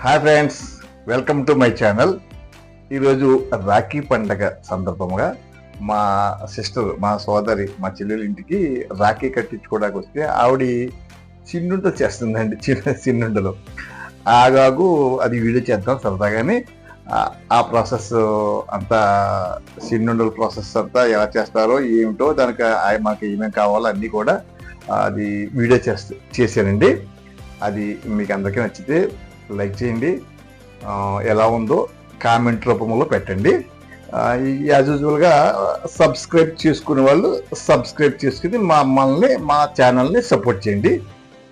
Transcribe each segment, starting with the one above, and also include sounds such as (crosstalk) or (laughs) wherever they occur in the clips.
Hi friends welcome to my channel ఈరోజు రాఖీ పండగ సందర్భంగా మా సిస్టర్ మా సోదరి మా చెల్లెల ఇంటికి రాఖీ కట్టించుకోవడానికి వస్తే ఆవిడ చిన్నుండలు చేస్తుందండి చిన్న చిన్నుండలు. ఆగాగు అది వీడియో చేద్దాం సరదాగానే. ఆ- ప్రాసెస్ అంతా చిన్నుండల ప్రాసెస్ అంతా ఎలా చేస్తారో ఏమిటో దానికి ఆ- మాకు ఏమేమి కావాలో అన్నీ కూడా అది వీడియో చేస్తూ చేశానండి. అది మీకు అందరికీ నచ్చితే లైక్ చేయండి. ఎలా ఉందో కామెంట్ రూపంలో పెట్టండి. యాజ్ యూజువల్గా సబ్స్క్రైబ్ చేసుకునే వాళ్ళు సబ్స్క్రైబ్ చేసుకుని మమ్మల్ని మా ఛానల్ని సపోర్ట్ చేయండి.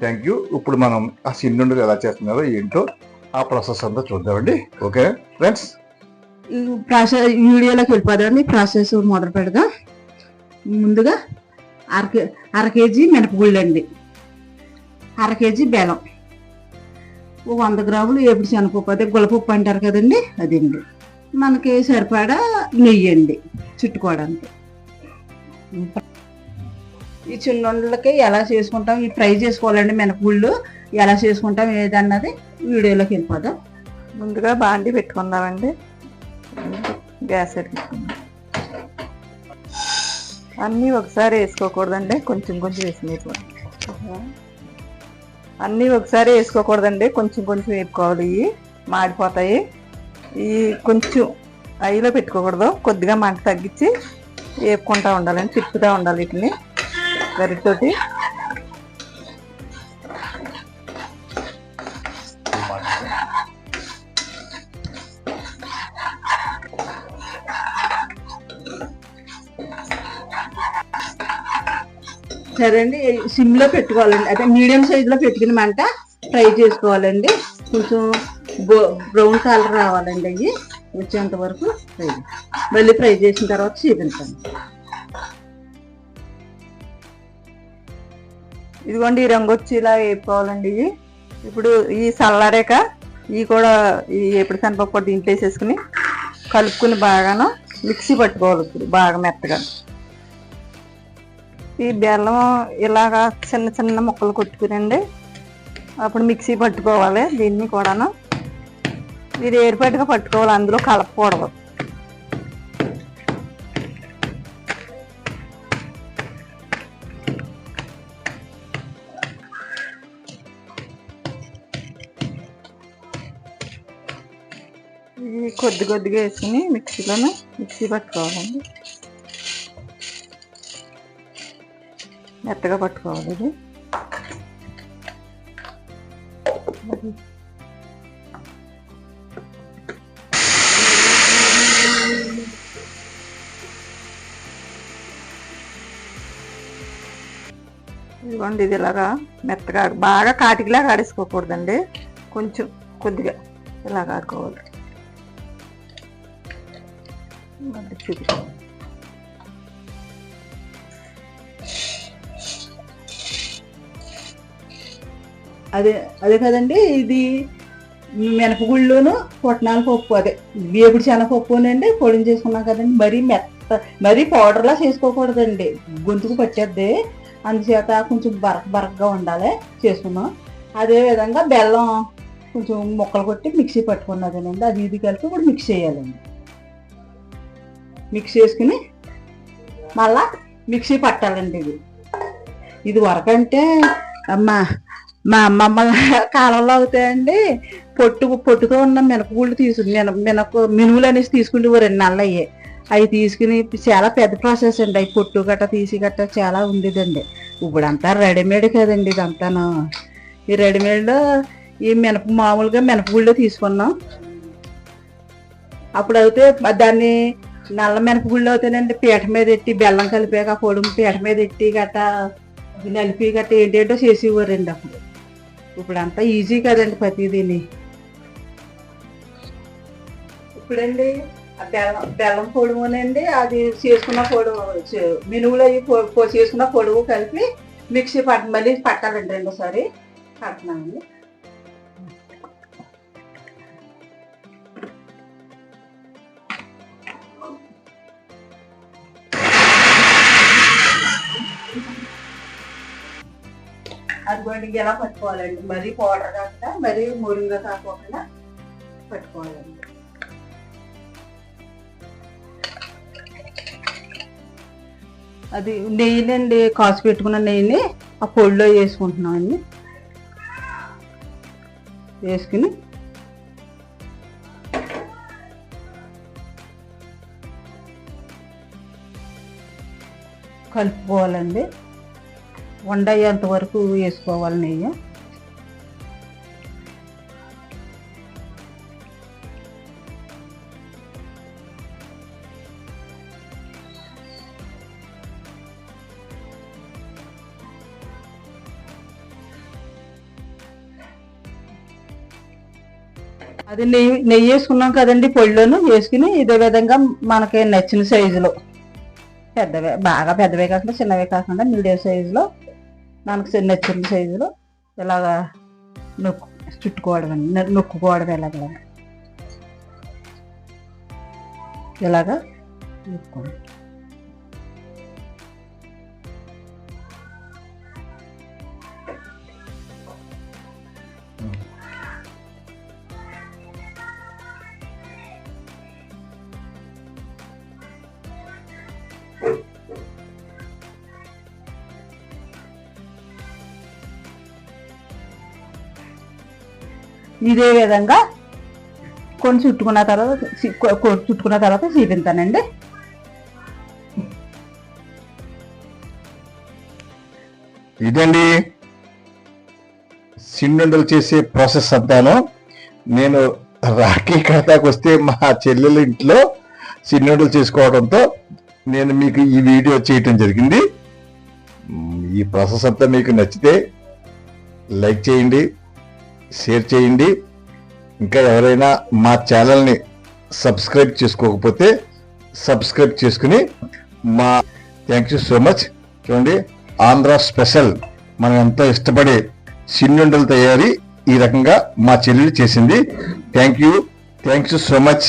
థ్యాంక్ యూ ఇప్పుడు మనం ఆ సిన్నుండలు ఎలా చేస్తున్నారో ఏంటో ఆ ప్రాసెస్ అంతా చూద్దామండి. ఓకే ఫ్రెండ్స్ ప్రాసెస్ వీడియోలోకి వెళ్ళిపోదామండి. ప్రాసెస్ మొదలు పెడదాం. ముందుగా అర అర కేజీ మినపగుళ్ళు అండి అర కేజీ బెల్లం. ఓ వంద గ్రాములు ఏపుడు శనగపప్పు అదే గులపప్పు అంటారు కదండి అదండి. మనకి సరిపడా నెయ్యి అండి చుట్టుకోవడానికి. ఈ చిన్నుండలకి ఎలా చేసుకుంటాం ఈ ఫ్రై చేసుకోవాలండి మినపగుళ్ళు ఎలా చేసుకుంటాం ఏదన్నది వీడియోలోకి వెళ్ళిపోదాం. ముందుగా బాండి పెట్టుకుందామండి. గ్యాస్ పెట్టుకుందాం అన్నీ ఒకసారి వేసుకోకూడదండి కొంచెం కొంచెం వేసుకునేది అన్నీ ఒకసారి వేసుకోకూడదండి. కొంచెం కొంచెం వేపుకోవాలి. ఇవి మాడిపోతాయి. ఈ కొంచెం ఐలో పెట్టుకోకూడదు. కొద్దిగా మంట తగ్గించి వేపుకుంటా ఉండాలండి తిప్పుతూ ఉండాలి వీటిని. గరిటతోటి. సరే అండి సిమ్లో పెట్టుకోవాలండి. అదే మీడియం సైజ్లో మంట ఫ్రై చేసుకోవాలండి. కొంచెం బ్రౌన్ కలర్ రావాలండి అవి. వచ్చేంత వరకు ఫ్రై మళ్ళీ ఫ్రై చేసిన తర్వాత చూపించండి ఇదిగోండి ఈ రంగు వచ్చి ఇలా వేపుకోవాలండి ఇవి. ఇప్పుడు ఈ చల్లారాక ఇవి కూడా ఈ ఎప్పుడు శనగపప్పు దీంట్లో వేసేసుకుని కలుపుకుని బాగాను మిక్సీ పట్టుకోవాలి ఇప్పుడు బాగా మెత్తగా. ఈ బెల్లం ఇలాగా చిన్న చిన్న ముక్కలు కొట్టుకునండి అప్పుడు మిక్సీ పట్టుకోవాలి దీన్ని కూడాను. ఇది ఏర్పాటుగా పట్టుకోవాలి అందులో కలపకూడదు. ఇది కొద్ది కొద్దిగా వేసుకుని మిక్సీలోనే మిక్సీ పట్టుకోవాలండి. మెత్తగా పట్టుకోవాలి ఇది. ఇదిగోండి ఇది ఇలాగా మెత్తగా బాగా కాటికిలాగా ఆడేసుకోకూడదండి. కొంచెం కొద్దిగా ఇలాగ ఆడుకోవాలి. మళ్ళీ అదే అదే కదండి ఇది మినపగుళ్ళును పుట్నాల పప్పు అదే వేపుడు శనగపప్పునండి పొడిని చేసుకున్నాం కదండి మరీ మెత్త మరీ పౌడర్లా చేసుకోకూడదండి గొంతుకు పట్టేద్ది అందుచేత కొంచెం బరక్ బరక్గా ఉండాలి చేసుకున్నాం. అదే విధంగా బెల్లం కొంచెం ముక్కలు కొట్టి మిక్సీ పట్టుకున్నదేనండి అది ఇది కలిపి ఇప్పుడు మిక్స్ చేయాలండి. మిక్స్ చేసుకుని మళ్ళా మిక్సీ పట్టాలండి ఇది. ఇది వరకంటే అమ్మా మా అమ్మమ్మ (laughs) కాలంలో అవుతాయండి పొట్టు పొట్టుతో ఉన్న మినపగుళ్ళు తీసుకుని మిన మినప మినుములు అనేసి తీసుకుంటేవారండి నల్లయ్యే అవి తీసుకుని చాలా పెద్ద ప్రాసెస్ అండి. అవి పొట్టు గట్ట తీసి గట్ట చాలా ఉండేదండి. ఇప్పుడంతా రెడీమేడ్ కదండి ఇదంతాను. ఈ రెడీమేడ్ ఈ మినప మామూలుగా మినపగుళ్ళు తీసుకున్నాం. అప్పుడు అయితే దాన్ని నల్ల మినపగుళ్ళు అవుతానండి పీట మీద ఎట్టి బెల్లం కలిపాక పొడుము పీట మీద ఎట్టి గట్ట నలిపి గట్ట ఏంటేంటో చేసేవారండి అప్పుడు. ఇప్పుడు అంతా ఈజీ కదండి ప్రతిదీని. ఇప్పుడండి ఆ బెల్లం బెల్లం పొడుమునండి అది చేసుకున్న పొడవు చే- మినువులు అవి చేసుకున్న పొడవు కలిపి మిక్సీ పట్ట మళ్ళీ పట్టాలండి రెండోసారి పడుతున్నామండి అది ఎలా పట్టుకోవాలండి? మరీ పౌడర్ కాకుండా మరీ మురుంగా కాకుండా పట్టుకోవాలండి. అది నెయ్యినండి కాసు పెట్టుకున్న నెయ్యిని ఆ పొడిలో వేసుకుంటున్నామండి. వేసుకుని కలుపుకోవాలండి. వండయ్యేంత వరకు వేసుకోవాలి నెయ్యి. అది నెయ్యి నెయ్యి వేసుకున్నాం కదండి పొడిలోను వేసుకుని ఇదే విధంగా మనకి నచ్చిన సైజులో పెద్దవే బాగా పెద్దవే కాకుండా చిన్నవే కాకుండా మీడియం సైజులో మనకు చిన్న నచ్చిన సైజులో ఇలాగా నొక్కు చుట్టుకోవడం నొక్కుకోవడం ఇలాగ ఇలాగా నొక్కోవడం ఇదే విధంగా కొన్ని చుట్టుకున్న తర్వాత చుట్టుకున్న తర్వాత చూపిస్తానండి ఇదండి సిండుండలు చేసే ప్రాసెస్ అంతాను. నేను రాఖీ ఖాతాకు వస్తే మా చెల్లెల ఇంట్లో సిండుండలు చేసుకోవడంతో నేను మీకు ఈ వీడియో చేయటం జరిగింది. ఈ ప్రాసెస్ అంతా మీకు నచ్చితే లైక్ చేయండి. షేర్ చేయండి. ఇంకా ఎవరైనా మా ఛానల్ని సబ్స్క్రైబ్ చేసుకోకపోతే సబ్స్క్రైబ్ చేసుకుని మా థ్యాంక్ యూ సో మచ్. చూడండి ఆంధ్ర స్పెషల్ మనం ఎంతో ఇష్టపడే సిన్నుండల తయారీ ఈ రకంగా మా చెల్లెలు చేసింది. Thank you. Thank you so much.